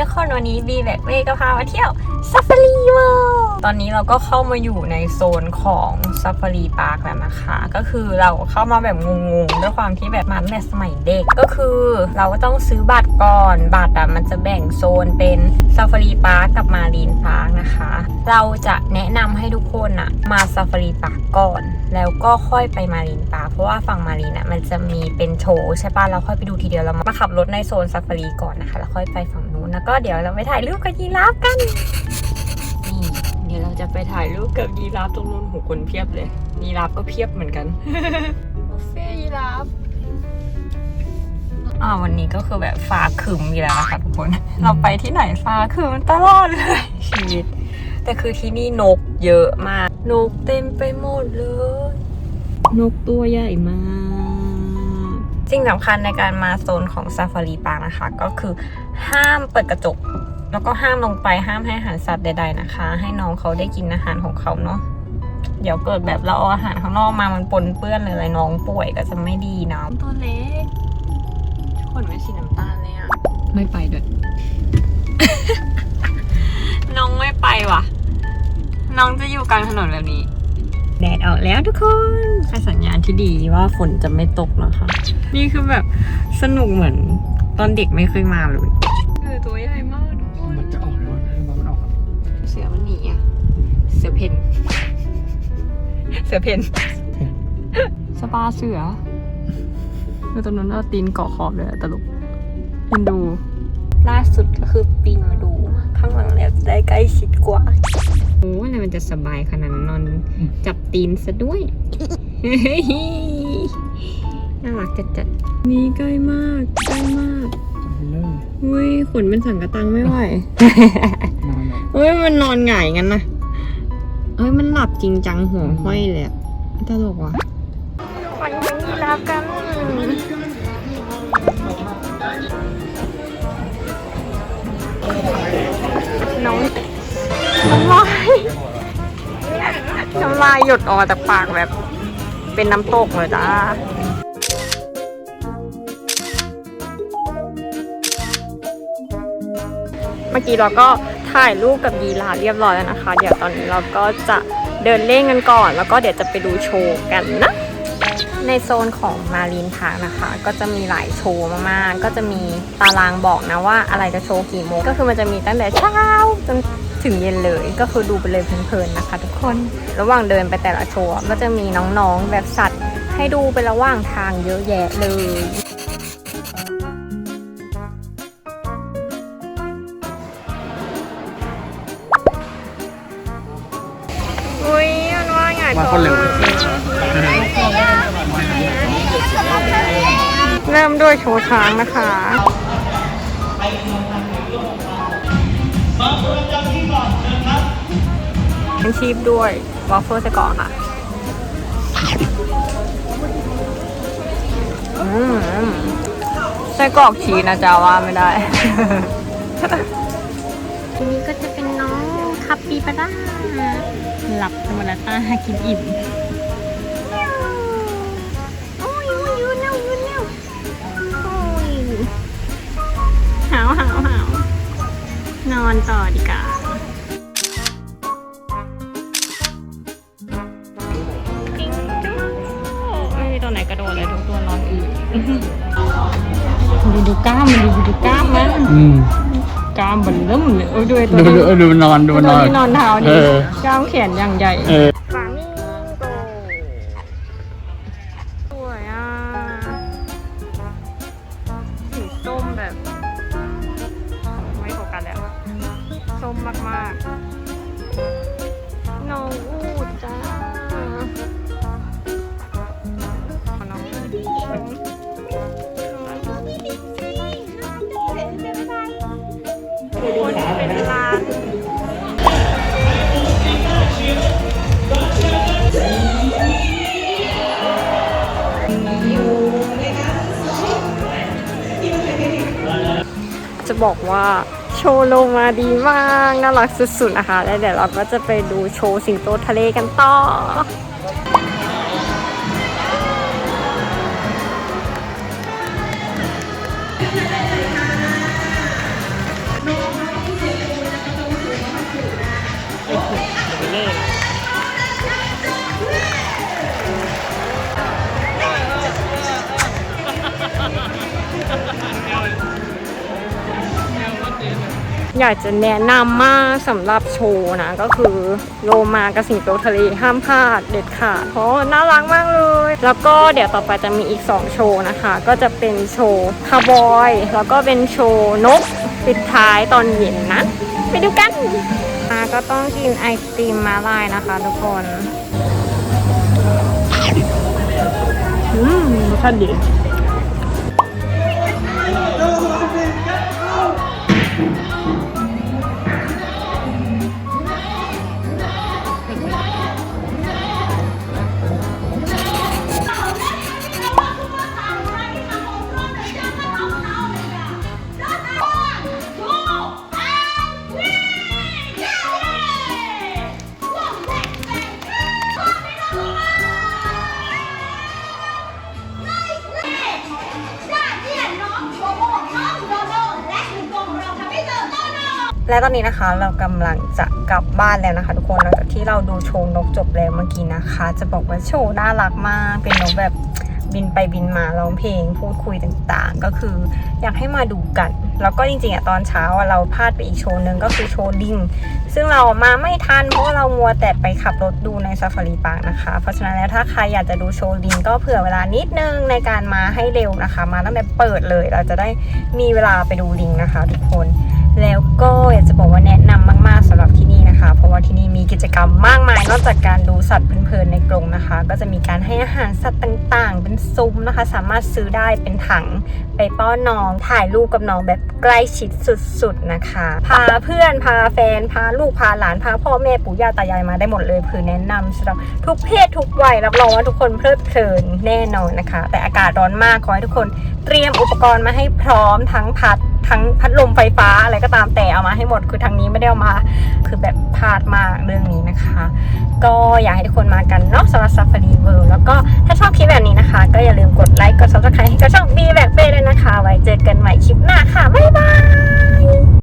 ทุกคนวันนี้บีแบกเวก็พามาเที่ยวซ a ฟ a รีเวิลด์ตอนนี้เราก็เข้ามาอยู่ในโซนของซ a ฟ a รีพาร์คแล้วนะคะ ก็คือเราเข้ามาแบบงงๆ ด้วยความที่แบบมาตั้งแต่สมัยเด็กก็คือเราก็ต้องซื้อบัตรก่อน บัตรอะมันจะแบ่งโซนเป็นซ a ฟ a รีพาร์คกับมารีนพาร์คนะคะ เราจะแนะนำให้ทุกคนอะมาซ a ฟ a รีพาร์คก่อน แล้วก็ค่อยไปมารีนพาร์คเพราะว่าฝั่งมารีนอะมันจะมีเป็นโชว์ใช่ปะเราค่อยไปดูทีเดียวเรามาขับรถในโซนซ a ฟ a รีก่อนนะคะแล้วค่อยไปฝั่ง แล้วก็เดี๋ยวเราไปถ่ายรูปกับยีราฟกัน นี่เดี๋ยวเราจะไปถ่ายรูปกับยีราฟตรงนู้นหูคนเพียบเลย ยีราฟก็เพียบเหมือนกันบุฟเฟ่ยีราฟอ่าวันนี้ก็คือแบบฟ้าครึมอยู่แล้วนะคะทุกคน เราไปที่ไหนฟ้าครึมตลอดเลยชีวิต แต่คือที่นี่นกเยอะมาก นกเต็มไปหมดเลย นกตัวใหญ่มากสิ่งสำคัญในการมาโซนของซาฟารีปาร์คนะคะ ก็คือ ห้ามเปิดกระจก แล้วก็ห้ามลงไปห้ามให้อาหารสัตว์ใด ๆนะคะ ให้น้องเขาได้กินอาหารของเขาเนาะเดี๋ยวเกิดแบบเราเอาอาหารข้างนอกมามันปนเปื้อนเลยอะไรน้องป่วยก็จะไม่ดีนะตัวเล็กขนเป็นสีน้ำตาลเลยอะไม่ไปด้วย น้องไม่ไปว่ะ น้องจะอยู่กลางถนนแบบนี้ แดดออกแล้วทุกคนเป็นสัญญาณที่ดีว่าฝนจะไม่ตกนะคะ นี่คือแบบสนุกเหมือนตอนเด็กไม่เคยมาเลย เสือเพนสปาเสือคือตรงนั้นเอาตีนเกาะขอบเลยอะตลกยินดู ล่าสุดก็คือปีนมาดู ข้างหลังแล้วจะได้ใกล้ชิดกว่าโอ้อะไรมันจะสบายขนาดนั้นนอนจับตีนซะด้วย น่ารักจัดจัดๆนี่ใกล้มากใกล้มากไปเลยอุ้ยขนเป็นสังกะตังไม่ไหวนอนแบบเฮ้ยมันนอนหงายงั้นนะ เฮ้ยมันหลับจริงจังหัวห้อยเลยอะตลกว่ะไปเป็นยีราฟกันน้องน้ำลายน้ำลายหยดออกมาจากปากแบบ เป็นน้ำตกเลยจ้าเมื่อกี้เราก็ ถ่ายรูปกับยีราฟเรียบร้อยแล้วนะคะ เดี๋ยวตอนนี้เราก็จะเดินเล่นกันก่อน แล้วก็เดี๋ยวจะไปดูโชว์กันนะ ในโซนของมารีนพาร์คนะคะ ก็จะมีหลายโชว์มากๆ ก็จะมีตารางบอกนะว่าอะไรจะโชว์กี่โมง ก็คือมันจะมีตั้งแต่เช้าจนถึงเย็นเลยก็คือดูไปเลยเพลินๆนะคะ ทุกคน ระหว่างเดินไปแต่ละโชว์ก็จะมีน้องๆแบบสัตว์ ให้ดูไประหว่างทางเยอะแยะเลยอุ้ย มาคนเร็วเริ่มด้วยโชว์ช้างนะคะเป็นชีพด้วยวอฟเฟิลสกอร์ค่ะอืมไส้กรอกชีนะจ๊ะว่าไม่ได้ ทีนี้ก็จะเป็นน้องคัปปีปาร่า หลับธรรมดาต้ากินอิ่มโอ้ยโอ้ยยืนแล้วยืนแล้วโอ้ยหาวหาวหาวนอนต่อดีกว่าจิงจูไม่มีตัวไหนกระโดดเลยทุกตัวนอนอืดดูดูกล้ามมันดูดูกล้ามมันอืม กล้ามมันเริ่มเลยเออด้วยตัวดูนี้ดูดูมันนอนดูมันนอน ที่นอนเท้าเอนี่อกล้ามแขนอย่างใหญ่ เออ บอกว่าโชว์โลมาดีมาก น่ารักสุดๆนะคะ แล้วเดี๋ยวเราก็จะไปดูโชว์สิงโตทะเลกันต่อ อยากจะแนะนำมากสำหรับโชว์นะ ก็คือโลมากับสิงโตทะเลห้ามพลาดเด็ดขาดเพราะน่ารักมากเลย แล้วก็เดี๋ยวต่อไปจะมีอีก 2 โชว์นะคะ ก็จะเป็นโชว์คาร์บอย แล้วก็เป็นโชว์นกปิดท้ายตอนเย็นนะ ไปดูกันมาก็ต้องกินไอติมมาลายนะคะทุกคนอืมรสชาติดี และตอนนี้นะคะเรากำลังจะกลับบ้านแล้วนะคะ ทุกคนหลังจากที่เราดูโชว์นกจบแล้วเมื่อกี้นะคะ จะบอกว่าโชว์น่ารักมาก เป็นนกแบบบินไปบินมาร้องเพลง พูดคุยต่างๆ ก็คืออยากให้มาดูกัน แล้วก็จริงๆอะตอนเช้าอะเราพลาดไปอีกโชว์หนึ่งก็คือโชว์ลิงซึ่งเรามาไม่ทันเพราะเรามัวแต่ไปขับรถดูในซาฟารีปาร์คนะคะ เพราะฉะนั้นแล้วถ้าใครอยากจะดูโชว์ลิงก็เผื่อเวลานิดนึงในการมาให้เร็วนะคะ มาตั้งแต่เปิดเลยเราจะได้มีเวลาไปดูลิงนะคะ ทุกคน แล้วก็อยากจะบอกว่าแนะนำมาก ๆสำหรับที่นี่นะคะ เพราะว่าที่นี่มีกิจกรรมมากมาย นอกจากการดูสัตว์เพลินๆในกรงนะคะ ก็จะมีการให้อาหารสัตว์ต่างๆ เป็นซุ้มนะคะ สามารถซื้อได้เป็นถังไปป้อนน้องถ่ายรูปกับน้องแบบใกล้ชิดสุดๆนะคะ พาเพื่อนพาแฟนพาลูกพาหลานพาพ่อแม่ปู่ย่าตายายมาได้หมดเลยคือแนะนำสำหรับทุกเพศทุกวัยรับรองว่าทุกคนเพลิดเพลินแน่นอนนะคะ แต่อากาศร้อนมากขอให้ทุกคนเตรียมอุปกรณ์มาให้พร้อมทั้งพัด ทั้งพัดลมไฟฟ้าอะไรก็ตามแต่เอามาให้หมดคือทางนี้ไม่ได้เอามา คือแบบพลาดมากเรื่องนี้นะคะ ก็อยากให้ทุกคนมากันเนาะสำหรับ Safari World แล้วก็ถ้าชอบคลิปแบบนี้นะคะ ก็อย่าลืมกดไลค์กดซับสไครต์ให้กับช่อง B แบบเป้ด้วยนะคะ ไว้เจอกันใหม่คลิปหน้าค่ะ บ๊ายบาย